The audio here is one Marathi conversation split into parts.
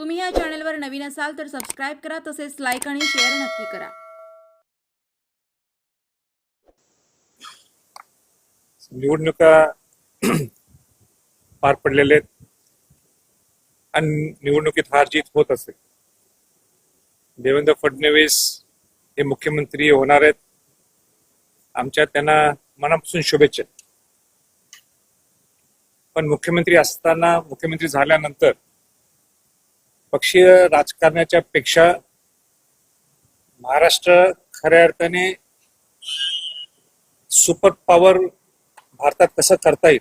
तुम्ही या चॅनलवर नवीन असाल तर सबस्क्राईब करा तसेच लाईक आणि शेअर नक्की करा. निवडणुका पार पडलेले आहेत. आणि निवडणुकीत हार जीत होत असेल. देवेंद्र फडणवीस हे मुख्यमंत्री होणार आहेत. आमच्या त्यांना मनापासून शुभेच्छा. पण मुख्यमंत्री असताना मुख्यमंत्री झाल्यानंतर पक्षीय राजकारणाच्या पेक्षा महाराष्ट्र खऱ्या अर्थाने सुपर पॉवर भारतात कसं करता येईल?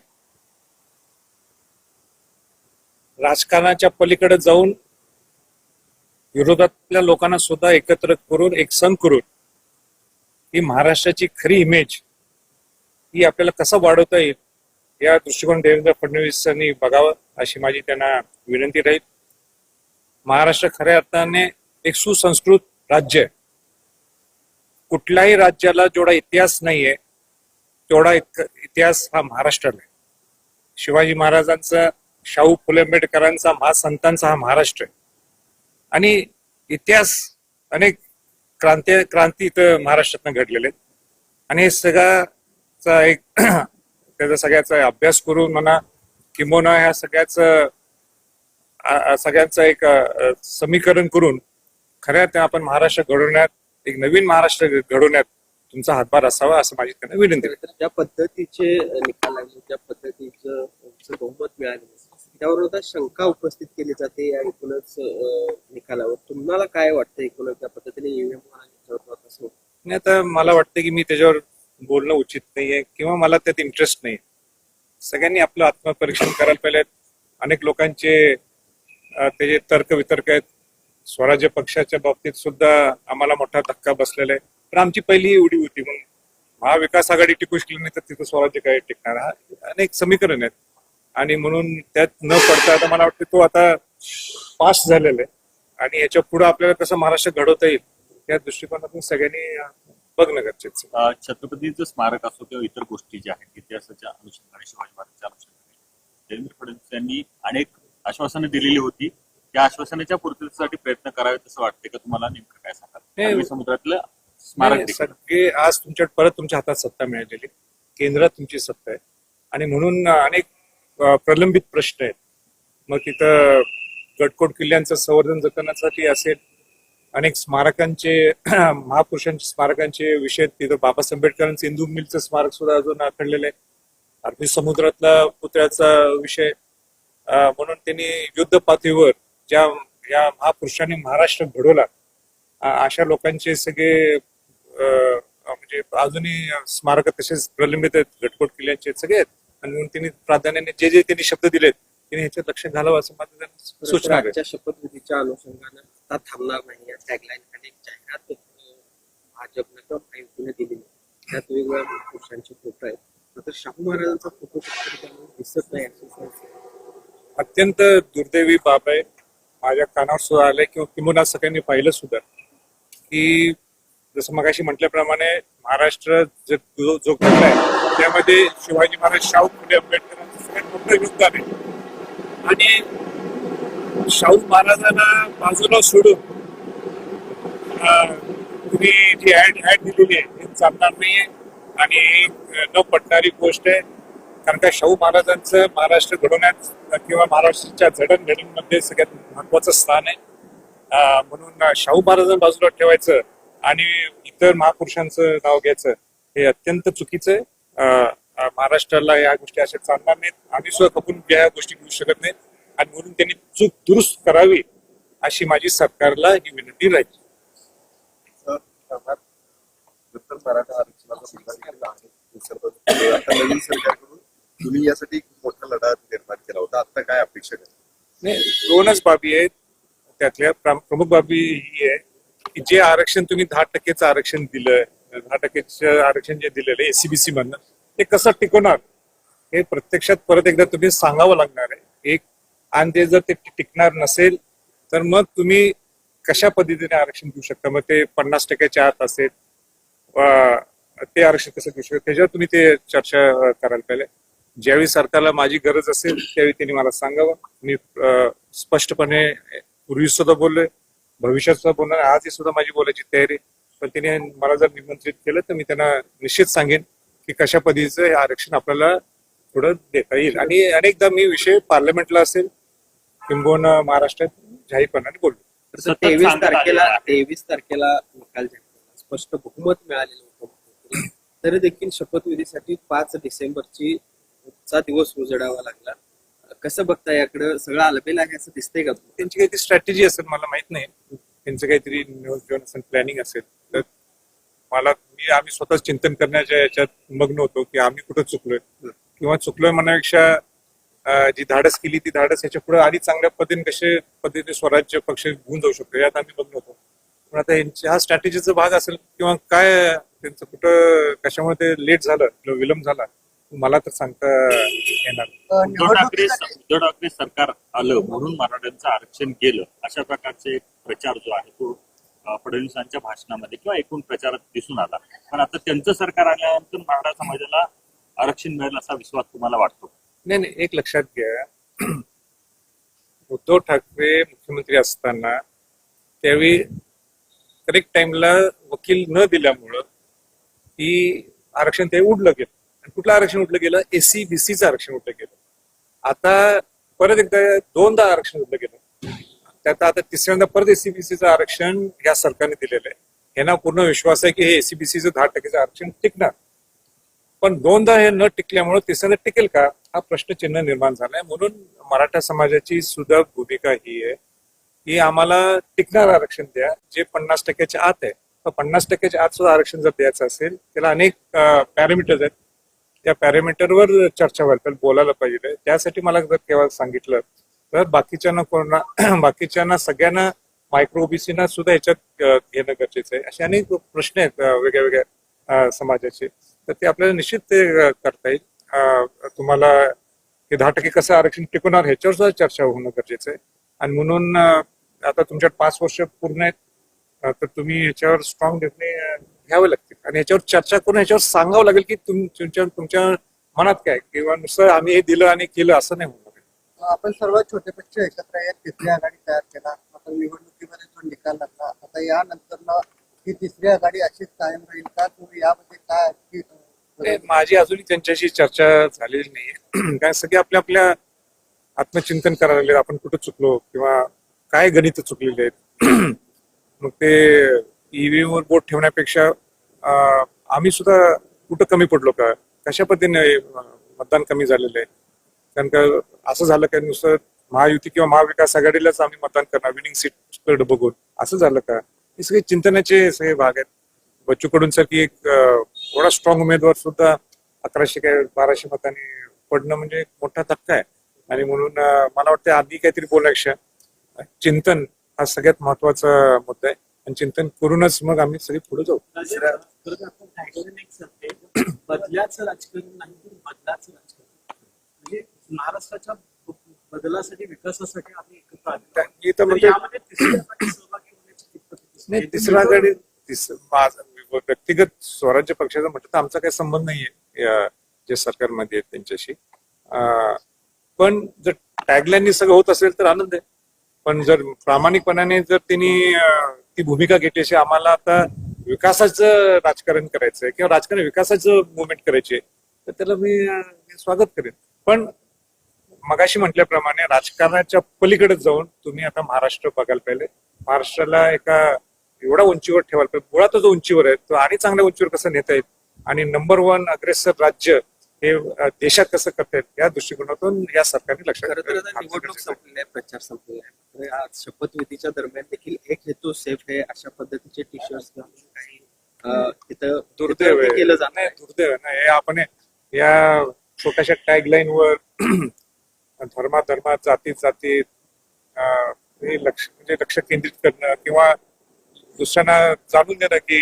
राजकारणाच्या पलीकडे जाऊन विरोधातल्या लोकांना सुद्धा एकत्र करून एक सण करून ही महाराष्ट्राची खरी इमेज ही आपल्याला कसं वाढवता येईल या दृष्टिकोन देवेंद्र फडणवीस यांनी बघावं अशी माझी त्यांना विनंती राहील. महाराष्ट्र खऱ्या अर्थाने एक सुसंस्कृत राज्य आहे. कुठल्याही राज्याला जेवढा इतिहास नाहीये तेवढा इतिहास हा महाराष्ट्राला आहे. शिवाजी महाराजांचा शाहू फुले आंबेडकरांचा महासंतांचा हा महाराष्ट्र आहे. आणि इतिहास अनेक क्रांती क्रांती इथं महाराष्ट्रातनं घडलेले आहेत. आणि हे सगळ्याचा एक त्याचा सगळ्याचा अभ्यास करून म्हणा किंबोना ह्या सगळ्याचं सगळ्यांचं एक समीकरण करून खऱ्या अर्थाने आपण महाराष्ट्र घडवण्यात एक नवीन महाराष्ट्र घडवण्यात तुमचा हातभार असावा असं माझी त्यांना विनंती ज्या पद्धतीचे निकाल लागले ज्या पद्धतीचं बहुमत मिळाले त्यावर आता शंका उपस्थित केली जाते या एकूणच निकालावर. तुम्हाला काय वाटतं एकूणच त्या पद्धतीने ईव्हीएम आणि आता मला वाटतं की मी त्याच्यावर बोलणं उचित नाहीये किंवा मला त्यात इंटरेस्ट नाही सगळ्यांनी आपलं आत्मपरीक्षण करायला पाहिजे अनेक लोकांचे त्याचे तर्क वितर्क आहेत स्वराज्य पक्षाच्या बाबतीत सुद्धा आम्हाला मोठा धक्का बसलेला आहे. पण आमची पहिली एवढी होती मग महाविकास आघाडी टिकू शकली नाही तर तिथं स्वराज्य काय टिकणार? हा अनेक समीकरण आहेत. आणि म्हणून त्यात न पडता आता मला वाटतं तो आता पास झालेला आहे. आणि याच्यापुढे आपल्याला कसं महाराष्ट्र घडवता येईल त्या दृष्टिकोनातून सगळ्यांनी बघणं गरजेचं छत्रपतीचं स्मारक असो किंवा इतर गोष्टी ज्या आहेत इतिहासाच्या अनुषंगाने शिवाजी महाराजांच्या अनुषंगाने देवेंद्र फडणवीस यांनी अनेक आश्वासनं दिलेली होती. त्या आश्वासनाच्या पूर्ततेसाठी प्रयत्न करावे असं वाटते का तुम्हाला? नेमकं काय सांगाल. अरबी समुद्रातलं स्मारक नाही, देखील. सगळे आज तुमच्याकडे परत तुमच्या हातात सत्ता मिळालेली केंद्रात तुमची सत्ता आहे. आणि म्हणून अनेक अं, प्रलंबित प्रश्न आहेत. मग तिथं गडकोट किल्ल्यांचं संवर्धन जतनासाठी असेल अनेक स्मारकांचे महापुरुषांच्या स्मारकांचे विषय आहेत. तिथं बाबासाहेब आंबेडकरांचं इंदू मिलचं स्मारक सुद्धा अजून आखडलेलं आहे. अरबी समुद्रातला पुतळ्याचा विषय म्हणून त्यांनी युद्ध पातळीवर ज्या या महापुरुषांनी महाराष्ट्र घडवला अशा लोकांचे सगळे म्हणजे अजूनही स्मारक तसेच प्रलंबित आहेत गटकोट किल्ल्यांचे सगळे आहेत. आणि म्हणून त्यांनी प्राधान्याने जे जे त्यांनी शब्द दिलेत त्यांनी ह्याच्यात लक्ष घालावं असं माझं सूचना शपथविधीच्या अनुषंगानं आता थांबणार नाही. या टॅगलाईन खाली जाहिरात भाजपनं किंवा दिलेली आहे. त्यात वेगवेगळ्या पुरुषांचे फोटो आहेत. मात्र शाहू महाराजांचा फोटो दिसत नाही. अत्यंत दुर्दैवी बाब आहे. माझ्या कानावर सुद्धा आलंय किंवा किंबहुना सगळ्यांनी पाहिलं सुद्धा. की जसं मगाशी म्हटल्याप्रमाणे महाराष्ट्र जे- जो जो घडलाय त्यामध्ये शिवाजी महाराज शाहू फुले आंबेडकरांचं सगळ्यात मोठं योगदान आहे. आणि शाहू महाराजांना बाजूला सोडून तुम्ही जी ऍड ऍड दिलेली आहे हे चालणार नाहीये. आणि न पटणारी गोष्ट आहे कारण का शाहू महाराजांचं महाराष्ट्र घडवण्यात किंवा महाराष्ट्राच्या जडणघडणमध्ये सगळ्यात महत्वाचं स्थान आहे. म्हणून शाहू महाराजांना बाजूला ठेवायचं आणि इतर महापुरुषांचं नाव घ्यायचं हे अत्यंत चुकीचं आहे. महाराष्ट्राला या गोष्टी अशा चालणार नाहीत. आम्ही सुद्धा खपून या गोष्टी घेऊ शकत नाही. आणि म्हणून त्यांनी चूक दुरुस्त करावी अशी माझी सरकारला ही विनंती राहील. मराठा आरक्षणाचा मुद्दा आता नवीन तुम्ही यासाठी मोठा लढा निर्माण केला होता. आता काय अपेक्षा नाही दोनच बाबी आहेत त्यातल्या. प्रमुख बाबी ही आहे की जे आरक्षण तुम्ही दहा टक्केचं आरक्षण दिलंय दहा टक्केचं आरक्षण जे दिलेलं आहे एसीबीसी मधनं ते कसं टिकवणार? हे प्रत्यक्षात परत एकदा तुम्ही सांगावं लागणार आहे. एक आणि ते जर ते टिकणार नसेल तर मग तुम्ही कशा पद्धतीने आरक्षण देऊ शकता? मग ते पन्नास टक्क्याच्या आत असेल ते आरक्षण कसं देऊ शकता? त्याच्यावर तुम्ही ते चर्चा कराल करायला पाहिजे. ज्यावेळी सरकारला माझी गरज असेल त्यावेळी त्यांनी मला सांगावं मी स्पष्टपणे पूर्वी सुद्धा बोललोय भविष्यात सुद्धा बोलणार आजही सुद्धा माझी बोलायची तयारी. पण तिने मला जर निमंत्रित केलं तर मी त्यांना निश्चित सांगेन की कशा पद्धतीचं हे आरक्षण आपल्याला थोडं देता येईल आणि अनेकदा मी विषय पार्लमेंटला असेल किंबहुना महाराष्ट्रात जाहीरपणाने बोललो तेवीस तारखेला. तेवीस तारखेला निकाल. स्पष्ट बहुमत मिळालेलं होतं. तरी देखील शपथविधीसाठी पाच डिसेंबरची चा दिवस उजडावा लागला. कसं बघता याकडे? सगळं आलबेल आहे असं दिसतंय का? त्यांची काहीतरी स्ट्रॅटेजी असेल मला माहीत नाही. त्यांचं काहीतरी नियोजन असेल प्लॅनिंग असेल. तर मला मी आम्ही स्वतः चिंतन करण्याच्या याच्यात मग्न होतो की आम्ही कुठं चुकलोय. किंवा चुकलोय म्हणण्यापेक्षा जी धाडस केली ती धाडस याच्यापुढे आणि चांगल्या पद्धतीने कसे पद्धतीने स्वराज्य पक्ष घेऊन जाऊ शकतो यात आम्ही मग्न होतो. पण आता यांच्या हा स्ट्रॅटेजीचा भाग असेल किंवा काय त्यांचं कुठं कशामुळे ते लेट झालं किंवा विलंब झाला मला तर सांगता येणार. उद्धव ठाकरे उद्धव ठाकरे सरकार आलं म्हणून मराठ्यांचं आरक्षण गेलं अशा प्रकारचे प्रचार जो आहे तो फडणवीसांच्या भाषणामध्ये किंवा एकूण प्रचारात दिसून आला. पण आता त्यांचं सरकार आल्यानंतर मराठा समाजाला आरक्षण मिळेल असा विश्वास तुम्हाला वाटतो? नाही नाही एक लक्षात घ्या. उद्धव ठाकरे मुख्यमंत्री असताना त्यावेळी करेक्ट टाइमला वकील न दिल्यामुळं ही आरक्षण ते उडलं गेलं. कुठलं आरक्षण उठलं गेलं? एसी बीसीचं आरक्षण उठलं गेलं? आता परत एकदा दोनदा आरक्षण उठलं गेलं? त्यात आता तिसऱ्यांदा परत एसीबीसीचं आरक्षण या सरकारने दिलेलं आहे. यांना पूर्ण विश्वास आहे की हे एसीबीसीचं दहा टक्केचं आरक्षण टिकणार. पण दोनदा हे न टिकल्यामुळे तिसऱ्यांदा टिकेल का? हा प्रश्नचिन्ह निर्माण झालाय म्हणून मराठा समाजाची सुद्धा भूमिका ही आहे की आम्हाला टिकणार आरक्षण द्या. जे पन्नास टक्क्याच्या आत आहे पन्नास टक्क्याच्या आत सुद्धा आरक्षण जर द्यायचं असेल त्याला अनेक पॅरामीटर्स आहेत. त्या पॅरामीटरवर चर्चा व्हायला पाहिजे बोलायला पाहिजे. त्यासाठी मला जर केव्हा सांगितलं तर बाकीच्यांना कोणा बाकीच्यांना सगळ्यांना मायक्रो ओबीसीना सुद्धा याच्यात घेणं गरजेचं आहे. असे अनेक प्रश्न आहेत वेगळ्या वेगळ्या समाजाचे. तर ते आपल्याला निश्चित ते करता येईल. तुम्हाला हे दहा टक्के कसं आरक्षण टिकवणार ह्याच्यावर सुद्धा चर्चा होणं गरजेचं आहे. आणि म्हणून आता तुमच्यात पाच वर्ष पूर्ण आहेत. तर तुम्ही ह्याच्यावर स्ट्रॉंग निर्णय घ्यावे लागतील. आणि ह्याच्यावर चर्चा करून ह्याच्यावर सांगावं लागेल की तुम- तुमच्या तुमच्या मनात काय किंवा नुसतं आम्ही हे दिलं आणि केलं असं नाही होणार. आपण सर्वात छोटे पक्ष एकत्र आहेत तिसरी आघाडी तयार केला. आता निवडणुकीमध्ये जो निकाल लागला आता यानंतर ही तिसरी आघाडी अशीच कायम राहील का? तुम्ही यामध्ये काय माझी अजूनही त्यांच्याशी चर्चा झालेली नाहीये. कारण सगळे आपल्या आपल्या आत्मचिंतन करायला आपण कुठं चुकलो किंवा काय गणित चुकलेले आहेत. मग ते ईव्हीएमवर बोट ठेवण्यापेक्षा आम्ही सुद्धा कुठं कमी पडलो का? कशा पद्धतीने मतदान कमी झालेलं आहे? कारण का असं झालं का नुसतं महायुती किंवा महाविकास आघाडीलाच आम्ही मतदान करणार विनिंग सीट बघून. असं झालं का? हे सगळे चिंतनाचे सगळे भाग आहेत. बच्चू कडून सारखी एक थोडा स्ट्रॉंग उमेदवार सुद्धा अकराशे काय बाराशे मतांनी पडणं म्हणजे मोठा धक्का आहे. आणि म्हणून मला वाटतं आधी काहीतरी बोलण्यापेक्षा चिंतन हा सगळ्यात महत्त्वाचा मुद्दा आहे. आणि चिंतन करूनच मग आम्ही सगळे पुढे जाऊ. बदलाचं राजकारण नाही बदलाचं राजकारण. म्हणजे महाराष्ट्राच्या बदलासाठी विकासासाठी आम्ही एकत्र? नाही तिसरा व्यक्तिगत स्वराज्य पक्षाचा म्हटलं तर आमचा काही संबंध नाहीये जे सरकारमध्ये आहेत त्यांच्याशी. पण जर टॅगलाईननी सगळं होत असेल तर आनंद आहे. पण जर प्रामाणिकपणाने जर त्यांनी ती भूमिका घेतली अशी आम्हाला आता विकासाचं राजकारण करायचंय किंवा राजकारण विकासाचं मुवमेंट करायची तर त्याला मी स्वागत करेन. पण मगाशी म्हटल्याप्रमाणे राजकारणाच्या पलीकडे जाऊन तुम्ही आता महाराष्ट्र बघायला पाहिजे महाराष्ट्राला एका एवढा उंचीवर ठेवायला पाहिजे. मुळातच जो उंचीवर आहे तो आणि चांगल्या उंचीवर कसं नेता येईल? आणि नंबर वन अग्रेसर राज्य हे देशात कसं करता येईल या दृष्टिकोनातून या सरकारने लक्षात. निवडणूक संपलेली आहे प्रचार संपलेला आहे. आज शपथविधीच्या दरम्यान देखील एक हेतू सेफ आहे अशा पद्धतीचे टी शर्ट्स काही तिथं दुर्दैव केलं जात नाही दुर्दैव आहे. ना हे आपण या छोट्याशा टॅगलाईन वर धर्मा धर्मा जाती जाती अं, हे लक्ष म्हणजे लक्ष केंद्रित करणं किंवा दुसऱ्यांना जाणून देणं की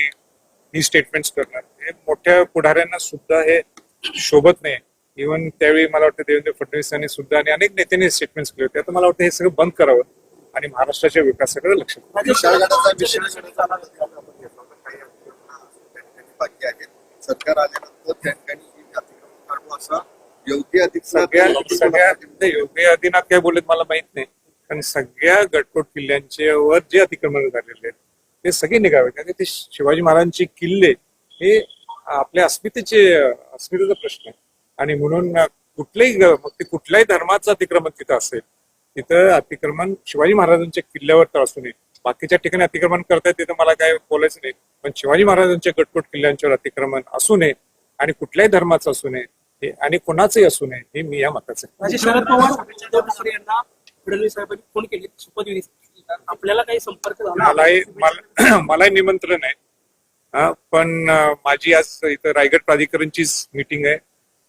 ही स्टेटमेंट्स करणं हे मोठ्या पुढाऱ्यांना सुद्धा हे शोभत नाही. इव्हन त्यावेळी मला वाटतं देवेंद्र फडणवीस यांनी सुद्धा आणि अनेक नेत्यांनी स्टेटमेंट्स केले होते. आता मला वाटतं हे सगळं बंद करावं आणि महाराष्ट्राच्या विकासाकडे लक्ष सरकार आल्यानंतर ही योग्य अधिक सगळ्या योगी आदिनाथ काय बोललेत मला माहीत नाही. कारण सगळ्या गटकोट किल्ल्यांच्यावर जे अतिक्रमण झालेले आहेत ते सगळे निघावे कारण ते शिवाजी महाराजांचे किल्ले हे आपल्या अस्मितेचे अस्मितेचा प्रश्न आहे. आणि म्हणून कुठल्याही मग ते कुठल्याही धर्माचं अतिक्रमण तिथं असेल तिथं अतिक्रमण शिवाजी महाराजांच्या किल्ल्यावर तर असू नये. बाकीच्या ठिकाणी अतिक्रमण करतायत तिथं मला काय बोलायचं नाही. पण शिवाजी महाराजांच्या गटकोट किल्ल्यांच्यावर अतिक्रमण असू नये आणि कुठल्याही धर्माचं असू नये हे आणि कोणाचंही असू नये हे मी या मताचं आहे. शरद पवार यांना फडणवीस साहेबांनी फोन केले. आपल्याला काही संपर्क झाला? मलाही मला- मलाही निमंत्रण आहे. पण माझी आज इथं रायगड प्राधिकरणचीच मीटिंग आहे.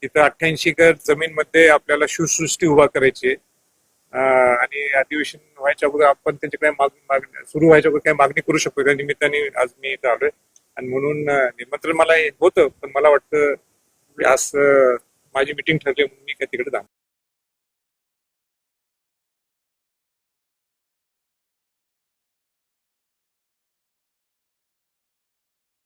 इथं अठ्ठ्याऐंशी एकर जमीन मध्ये आपल्याला शिवसृष्टी उभा करायची आहे. आणि अधिवेशन व्हायच्या अगोदर आपण त्यांच्याकडे माग मागणी सुरू व्हायच्या अगोदर काही मागणी करू शकतो. त्या निमित्ताने आज मी इथं आलोय. आणि म्हणून निमंत्रण मला होतं पण मला वाटतं आज माझी मिटिंग ठरली म्हणून मी काय तिकडे जाणार